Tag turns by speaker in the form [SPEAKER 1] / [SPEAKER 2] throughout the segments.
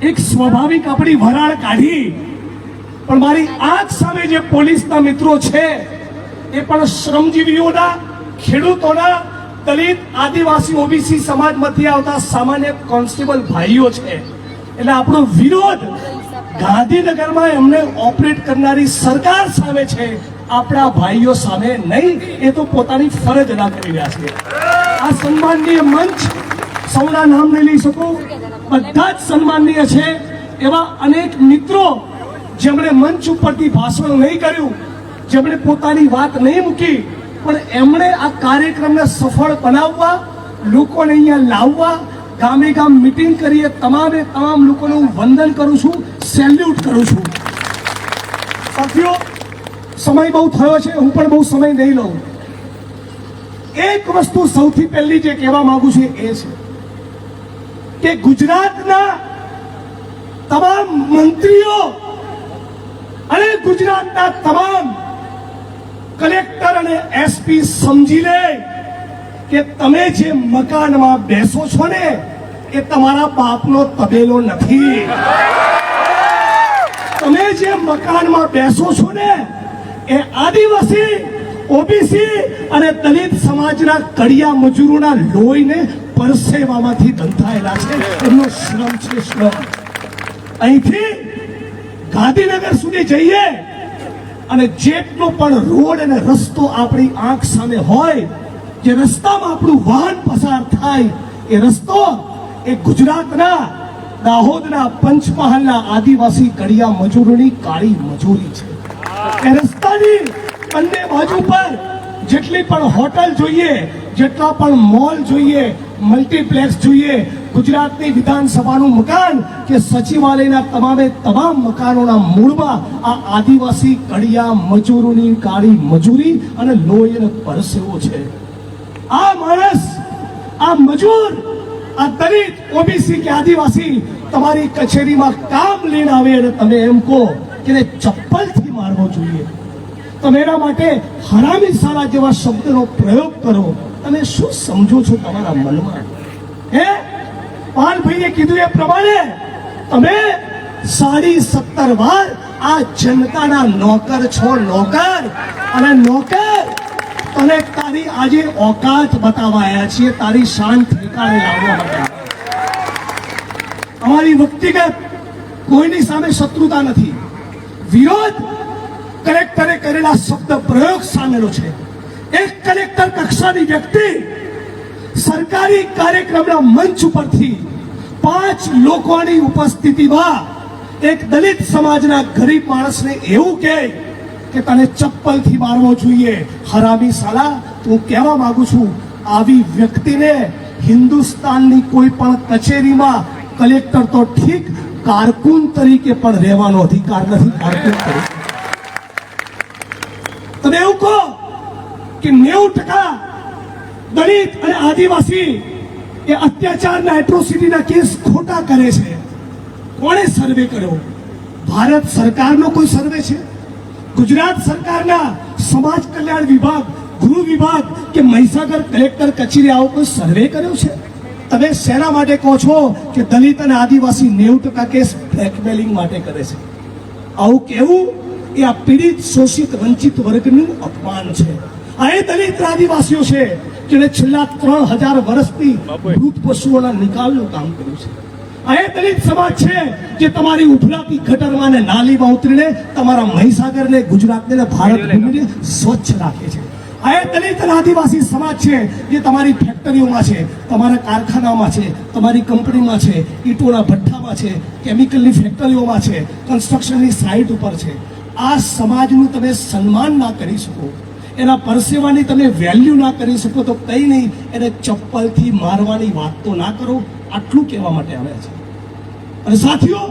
[SPEAKER 1] એક સ્વાભાવિક આપણી વરાળ કાઢી. પણ મારી આંખ સામે જે પોલીસના મિત્રો છે, એ પણ શ્રમજીવીઓના, ખેડૂતોના, દલિત, આદિવાસી, ઓબીસી સમાજમાંથી આવતા સામાન્ય કોન્સ્ટેબલ ભાઈઓ છે. એટલે આપણો વિરોધ ગાંધીનગરમાં એમને ઓપરેટ કરનારી સરકાર સામે છે, આપણા ભાઈઓ સામે નહીં. એ તો પોતાની ફરજ અદા કરી રહ્યા છે. આ સન્માનનીય મંચ સૌના નામ નહીં લઈ શકું. બધા જ સન્માનનીય છે. એવા અનેક મિત્રો જેમણે મંચ ઉપરથી ભાષણ નહીં કર્યું, જેમણે પોતાની વાત નહીં મૂકી, પણ એમણે આ કાર્યક્રમને સફળ બનાવવા, લોકોને અહીંયા લાવવા, ગામે ગામ મિટિંગ કરીએ તમામે તમામ લોકોને હું વંદન કરું છું સેલ્યુટ કરું છું. સાથીઓ, સમય બહુ થયો છે, હું પણ બહુ સમય નહીં લઉં. એક વસ્તુ સૌથી પહેલી જે કહેવા માંગુ છું એ છે. કે ગુજરાતના તમામ મંત્રીઓ અને ગુજરાતના તમામ કલેક્ટર અને એસપી સમજી લે કે તમે જે મકાનમાં બેસો છો ને, એ તમારા બાપનો તબેલો નથી. તમે જે મકાનમાં બેસો છો ને, એ આદિવાસી, ઓબીસી અને દલિત સમાજના કડિયા મજૂરોના લોહીને પરસેવામાંથી બંધાયેલા છે. એમનો શ્રમ છે શ્રમ. અહીંથી ગાંધીનગર સુધી જઈએ અને જેટલો પણ રોડ અને રસ્તો આપણી આંખ સામે હોય, જે રસ્તામાં આપણું વાહન પસાર થાય, એ રસ્તો એ ગુજરાતના દાહોદના પંચમહાલના આદિવાસી કડિયા મજૂરોની કાળી મજૂરી છે. એ રસ્તાની બંને બાજુ પર જેટલી પણ હોટલ જોઈએ, જેટલા પણ મોલ જોઈએ મલ્ટીપ્લેક્સ જોઈએ. ગુજરાતની વિધાનસભાનું મકાન કે સચિવાલયના તમામે તમામ મકાનોના મૂળમાં આ આદિવાસી કડિયા મજૂરોની કાળી મજૂરી અને લોહી પરસેવો છે. આ માણસ, આ મજૂર, આ દલિત, ઓબીસી કે આદિવાસી તમારી કચેરીમાં કામ લઈને આવે અને તમે એમ કહો કે ચપ્પલથી મારવો જોઈએ. તમે એના માટે હરામી સારા જેવા શબ્દનો પ્રયોગ કરો. તમે શું સમજો છો તમારા મનમાં? હે? પાનભાઈએ કીધું એ પ્રમાણે તમે સાડી સત્તર વાર આ જનતાના નોકર છો, નોકર. અને નોકર તને તારી આજે ઓકાત બતાવવા છીએ, તારી શાન ઠેકાણે લાવવા માટે. અમારી વ્યક્તિગત કોઈની સામે શત્રુતા નથી. વિરોધ કલેક્ટરે કરેલા શબ્દ પ્રયોગ સામેલો છે. એક કલેક્ટર કક્ષાની વ્યક્તિ સરકારી કાર્યક્રમના મંચ ઉપરથી પાંચ લોકોની ઉપસ્થિતિમાં એક દલિત સમાજના ગરીબ માણસને એવું કહે કે તને ચપ્પલથી મારવો જોઈએ. હરામી સાલા, હું કહેવા માંગુ છું, આવી વ્યક્તિને હિન્દુસ્તાનની કોઈ પણ કચેરીમાં કલેક્ટર તો ઠીક કારકુન તરીકે પણ રહેવાનો અધિકાર નથી. કારકુન તરીકે. તમે એવું કહો કે નેવું ટકા દલિત અને આદિવાસી એ અત્યાચારના એટ્રોસિટીના કેસ ખોટા કરે છે. કોણે સર્વે કર્યો? ભારત સરકારનો કોઈ સર્વે છે? ગુજરાત સરકારના સમાજ કલ્યાણ વિભાગ, ગૃહ વિભાગ કે મહીસાગર કલેક્ટર કચેરી આવો કોઈ સર્વે કર્યો છે? તમે શેના માટે કહો છો કે દલિત અને આદિવાસી નેવું ટકા કેસ બ્લેકમેલિંગ માટે કરે છે? આવું કેવું? એ આ પીડિત, શોષિત, વંચિત વર્ગનું અપમાન છે. આ એ દલિત આદિવાસીઓ છે જેણે છેલ્લા ત્રણ હજાર વર્ષથી મૃત પશુઓના નિકાલનું કામ કર્યું છે. અહીં દલિત સમાજ છે જે તમારી ઉભરાતી ગટરમાં ને નાલીમાં ઉતરીને તમારા મહીસાગરને ગુજરાતને ભારત ભૂમિને સ્વચ્છ રાખે છે. અહીં દલિત આદિવાસી સમાજ છે જે તમારી ફેક્ટરીઓમાં છે તમારા કારખાનામાં છે તમારી કંપનીમાં છે ઈંટોના ભઠ્ઠામાં છે કેમિકલની ફેક્ટરીઓમાં છે કન્સ્ટ્રક્શનની સાઇટ ઉપર છે. આ સમાજનું તમે સન્માન ના કરી શકો. એના પરસેવાની તમે વેલ્યુ ના કરી શકો તો કંઈ નહીં, એને ચપ્પલથી મારવાની વાત તો ના કરો, આટલું કહેવા માટે આવ્યા છે. અને સાથીઓ,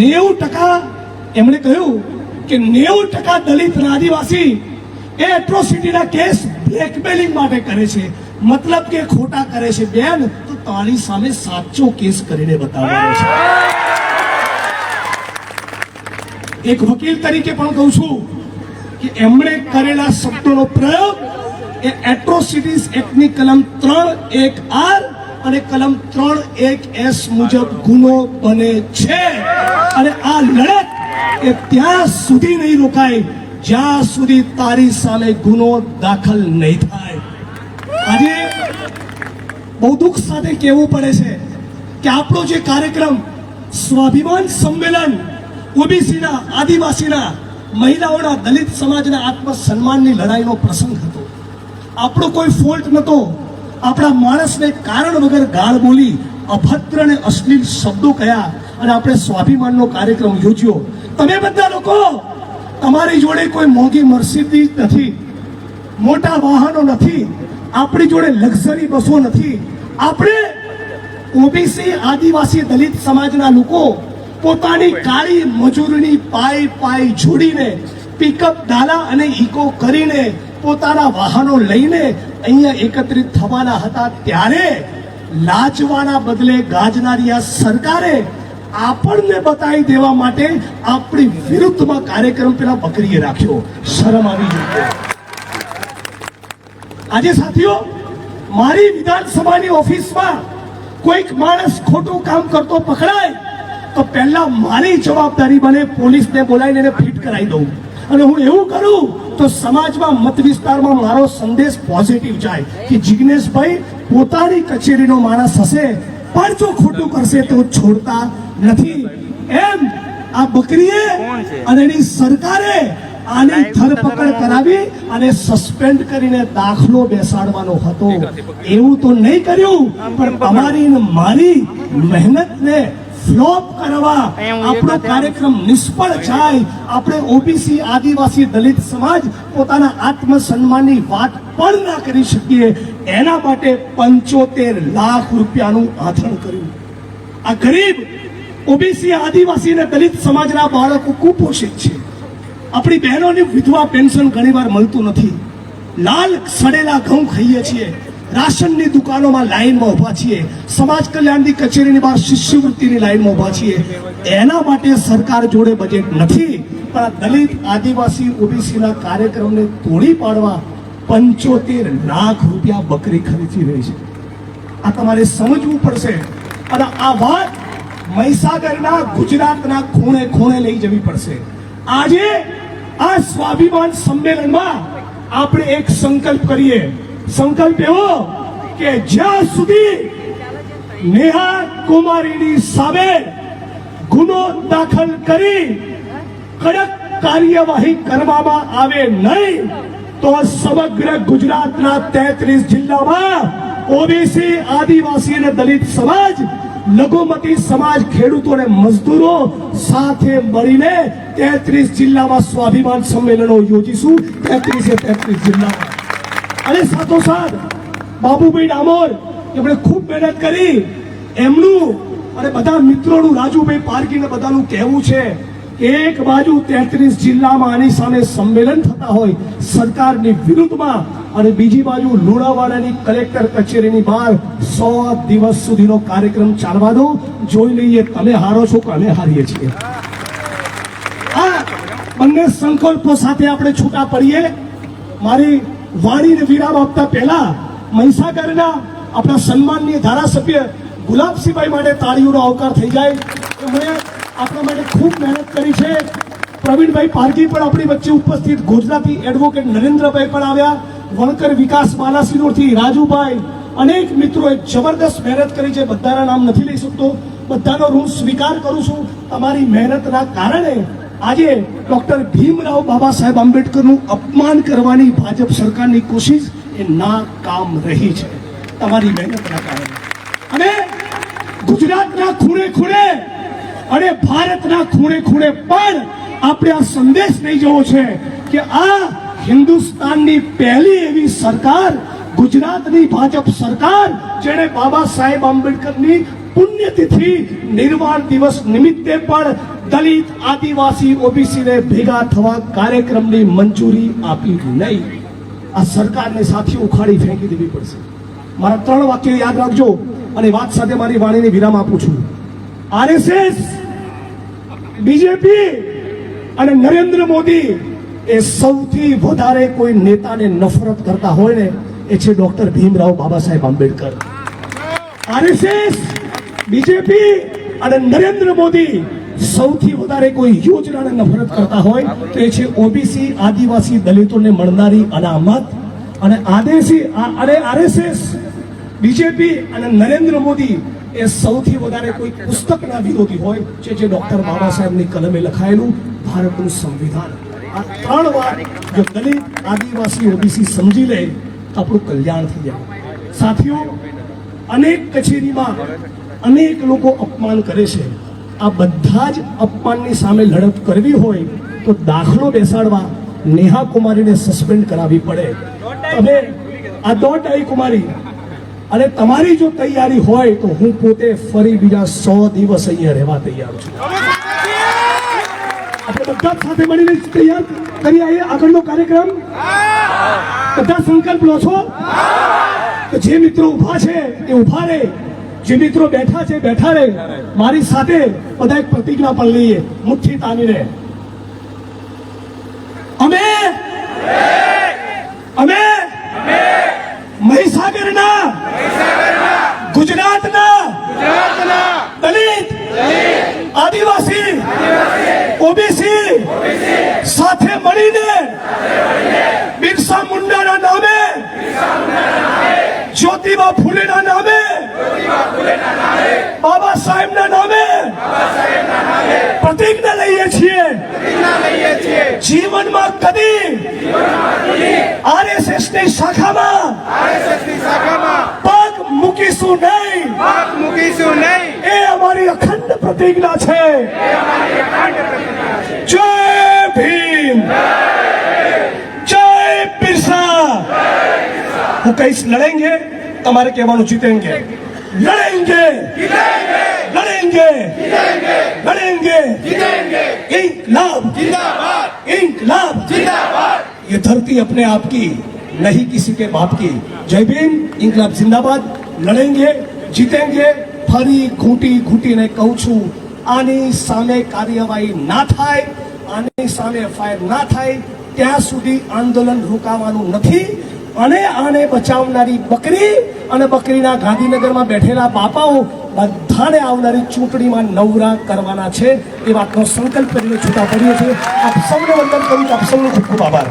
[SPEAKER 1] નેવું ટકા એમણે કહ્યું કે નેવું ટકા દલિત આદિવાસી એ એટ્રોસિટીના કેસ બ્લેકમેલિંગ માટે કરે છે. મતલબ કે ખોટા કરે છે. બેન, તો તારી સામે સાચો કેસ કરીને બતાવવાનો છે. એક વકીલ તરીકે પણ કહું છું એમણે કરેલા શબ્દોનો પ્રયોગ એ એટ્રોસિટીઝ એક્ટની કલમ ત્રણ એક આર અને કલમ ત્રણ એક એસ મુજબ ગુનો બને છે. અને આ લડત એ ત્યાં સુધી નહીં રોકાય. જ્યાં સુધી તારી સામે ગુનો દાખલ નહીં થાય. આજે બહુ દુઃખ સાથે કહેવું પડે છે કે આપણો જે કાર્યક્રમ સ્વાભિમાન સંમેલન, ઓબીસીના, આદિવાસીના મહિલાઓના દલિત સમાજના આત્મસન્માનની લડાઈનો પ્રસંગ હતો. આપણો કોઈ ફોલ્ટ નહોતો. આપણા માણસને કારણ વગર ગાળ બોલી અભદ્ર અને અશ્લીલ શબ્દો કયા અને આપણે સ્વાભિમાનનો કાર્યક્રમ યોજ્યો. તમે બધા લોકો, તમારી જોડે કોઈ મોંઘી મર્સિડીઝ નથી, મોટા વાહનો નથી, આપણી જોડે લક્ઝરી બસો નથી. આપણે ઓબીસી આદિવાસી દલિત સમાજના લોકો પોતાની કાળી મજૂરીની પાય પાય જોડીને પિકઅપ ડાલા અને ઇકો કરીને પોતાના વાહનો લઈને અહીંયા એકત્રિત થવાના હતા. ત્યારે લાચવાના બદલે ગાજનારી આ સરકારે આપણને બતાવી દેવા માટે આપણી વિરુદ્ધમાં કાર્યક્રમ પેલા બકરીએ રાખ્યો. શરમ આવી જોઈએ આજે સાથીઓ, મારી વિધાનસભાની ઓફિસમાં કોઈક માણસ ખોટું કામ કરતો પકડાય તો પહેલા મારી જવાબદારી બને પોલીસને બોલાવીને એને ફિટ કરાવી દઉં. અને હું એવું કરું તો સમાજમાં મત વિસ્તારમાં મારો સંદેશ પોઝિટિવ જાય કે જિગ્નેશભાઈ પોતાની કચેરીનો માણસ હશે, પણ જો ખોટું કરશે તો છોડતા નથી. એમ આ બકરીએ અને એની સરકારે આની ધરપકડ કરાવી અને સસ્પેન્ડ કરીને દાખલો બેસાડવાનો હતો. એવું તો નહીં કર્યું, પણ તમારી મારી મહેનતને ફ્લોપ કરવા આપણો કાર્યક્રમ નિષ્ફળ જાય. આપણે ઓબીસી આદિવાસી દલિત સમાજ પોતાના આત્મસન્માનની વાત પણ ના કરી શકીએ. એના માટે પંચોતેર લાખ રૂપિયાનું આથણ કર્યું. આ ગરીબ ઓબીસી આદિવાસી અને દલિત સમાજના બાળકો કુપોષિત છે. આપણી બહેનોને વિધવા પેન્શન ઘણીવાર મળતું નથી. લાલ સડેલા ઘઉં ખાઈએ છીએ. રાશનની દુકાનોમાં લાઈનમાં ઊભા છીએ. સમાજ કલ્યાણની કચેરીની બહાર શિષ્યવૃત્તિની લાઈનમાં ઊભા છીએ. એના માટે સરકાર જોડે બજેટ નથી, પણ આ દલિત, આદિવાસી, ઓબીસીના કાર્યક્રમને તોડી પાડવા પંચોતેર લાખ રૂપિયા બકરી ખરીદી રહી છે. આ તમારે સમજવું પડશે. અને આ વાત મહીસાગરના ગુજરાતના ખૂણે ખૂણે લઈ જવી પડશે. આજે આ સ્વાભિમાન સંમેલનમાં આપણે એક સંકલ્પ કરીએ. સંકલ્પ એવો કે જ્યાં સુધી નેહા કુમારીની સામે ગુનો દાખલ કરી કડક કાર્યવાહી કરવામાં આવે નહીં, તો સમગ્ર ગુજરાતના તેત્રીસ જિલ્લામાં ઓબીસી, આદિવાસી અને દલિત સમાજ, લઘુમતી સમાજ, ખેડૂતો અને મજદૂરો સાથે મળીને તેત્રીસ જિલ્લામાં સ્વાભિમાન સંમેલનો યોજીશું. તેત્રીસે તેત્રીસ જિલ્લામાં. અને સાથોસાથ બાબુભાઈ ડામોર એમણે ખૂબ મહેનત કરી. એમનું અને બધા મિત્રોનું રાજુભાઈ પારકીને બધાનું કહેવું છે એક બાજુ તેત્રીસ જિલ્લામાં આની સામે સંમેલન થતા હોય સરકારની વિરુદ્ધમાં અને બીજી બાજુ લુણાવાડાની કલેક્ટર કચેરીની બહાર સો દિવસ સુધીનો કાર્યક્રમ ચાલવા દો. જોઈ લઈએ તમે હારો છો કે અમે હારીએ છીએ. આ બંને સંકલ્પો સાથે આપણે છૂટા પડીએ. મારી વાણીને વિરામ આપતા પહેલા મહીસાગરના આપણા સન્માનની ધારાસભ્ય ગુલાબસિંહભાઈ માટે તાળીઓનો આવકાર થઈ જાય. એમણે આપણા માટે ખૂબ મહેનત કરી છે. પ્રવીણભાઈ પારકી પણ આપણી વચ્ચે ઉપસ્થિત. ગુજરાતી એડવોકેટ નરેન્દ્રભાઈ પણ આવ્યા. વણકર વિકાસ બાલાસિનોરથી રાજુભાઈ. અનેક મિત્રોએ જબરદસ્ત મહેનત કરી છે. બધાના નામ નથી લઈ શકતો. બધાનો હું સ્વીકાર કરું છું. તમારી મહેનતના કારણે આજે ડોક્ટર ભીમરાવ બાબા સાહેબ આંબેડકરનું અપમાન કરવાની ભાજપ સરકારની કોશિશ એ ના કામ રહી છે. તમારી મહેનતના કારણે. અને ગુજરાતના ખૂણે ખૂણે અને ભારતના ખૂણે ખૂણે પણ આપણે આ સંદેશ લઈ જવો છે કે આ હિન્દુસ્તાનની પહેલી એવી સરકાર ગુજરાતની ભાજપ સરકાર જેણે બાબા સાહેબ આંબેડકરની પુણ્યતિથિ નિર્વાણ દિવસ નિમિત્તે પણ દલિત, આદિવાસી, ઓબીસીને ભેગા થવા કાર્યક્રમની મંજૂરી આપી નહીં. આ સરકારને સાથી ઉખાડી ફેંકી દેવી પડશે. મારા ત્રણ વાક્ય યાદ રાખજો અને વાત સાથે મારી વાણીને વિરામ આપું છું. આરએસએસ, બીજેપી અને નરેન્દ્ર મોદી એ સૌથી વધારે કોઈ નેતાને નફરત કરતા હોય ને, એ છે doctor Bhimrao Baba Saheb Ambedkar. RSS BJP અને નરેન્દ્ર મોદી સૌથી વધારે કોઈ યોજનાને નફરત કરતા હોય તો એ છે ઓબીસી આદિવાસી દલિતોને મળનારી અનામત અને આદેશી અને આરએસએસ, બીજેપી અને નરેન્દ્ર મોદી એ સૌથી વધારે કોઈ પુસ્તકના વિરોધી હોય જે છે ડોક્ટર બાબા સાહેબની કલમે લખાયેલું ભારતનું સંવિધાન. આ ત્રણ વાર જો દલિત, આદિવાસી, ઓબીસી સમજી લે આપણું કલ્યાણ થઈ જાય. સાથીઓ, અનેક કચેરીમાં અનેક લોકો અપમાન કરે છે. આ બધા જ અપમાનની સામે લડત કરવી હોય તો દાખલો બેસાડવા નેહા કુમારીને સસ્પેન્ડ કરાવવી પડે. તમે આ દોઢ આઈ કુમારી, અને તમારી જો તૈયારી હોય તો હું પોતે ફરી બીજા સો દિવસ અહીંયા રહેવા તૈયાર છું. આપણે બધા સાથે મળીને તૈયાર કરી આવીએ આગળનો કાર્યક્રમ? બધા સંકલ્પ લો છો? તો જે મિત્રો ઊભા છે એ ઊભા રહે. જે મિત્રો બેઠા છે, બેઠા રહે. મારી સાથે બધા એક પ્રતિજ્ઞા પણ લઈએ. મુઠ્ઠી તામીને અમે? અમે? મહીસાગરના? ગુજરાતના? દલિત? આદિવાસી? ઓબીસી? સાથે મળીને? બિરસા મુંડાના નામે જ્યોતિબા ફૂલેના નામે બાબા સાહેબના નામે પ્રતિજ્ઞા લઈએ છીએ જીવનમાં કદી આરએસએસની શાખામાં પગ મૂકીશું નહીં.
[SPEAKER 2] પાક મૂકીશું નહીં.
[SPEAKER 1] એ અમારી અખંડ પ્રતિજ્ઞા છે. જય ભીમ. જય બિરસા. હું કહીશ લડેંગે તમારે કહેવાનું જીતેંગે. લડેંગે. લડેંગે લડેંગે ઇન્કલાબ
[SPEAKER 2] જિંદાબાદ
[SPEAKER 1] इनकलाब
[SPEAKER 2] જિંદાબાદ
[SPEAKER 1] ये धरती अपने आप की नहीं किसी के बाप की जय भीम इनकलाब जिंदाबाद लड़ेंगे जीतेंगे ફરી ઘૂંટી ઘૂંટીને કહું છું આની સામે કાર્યવાહી ના થાય આની સામે એફઆઈઆર ના થાય ત્યાં સુધી આંદોલન રોકાવાનું નથી અને આને બચાવનારી બકરી અને બકરીના ગાંધીનગરમાં બેઠેલા બાપાઓ બધાને આવનારી ચૂંટણીમાં નવરા કરવાના છે એ વાતનો સંકલ્પ કરીને છૂટા પડીએ છીએ આપ સૌને વંદન કરું. આપ સૌનો ખૂબ ખૂબ આભાર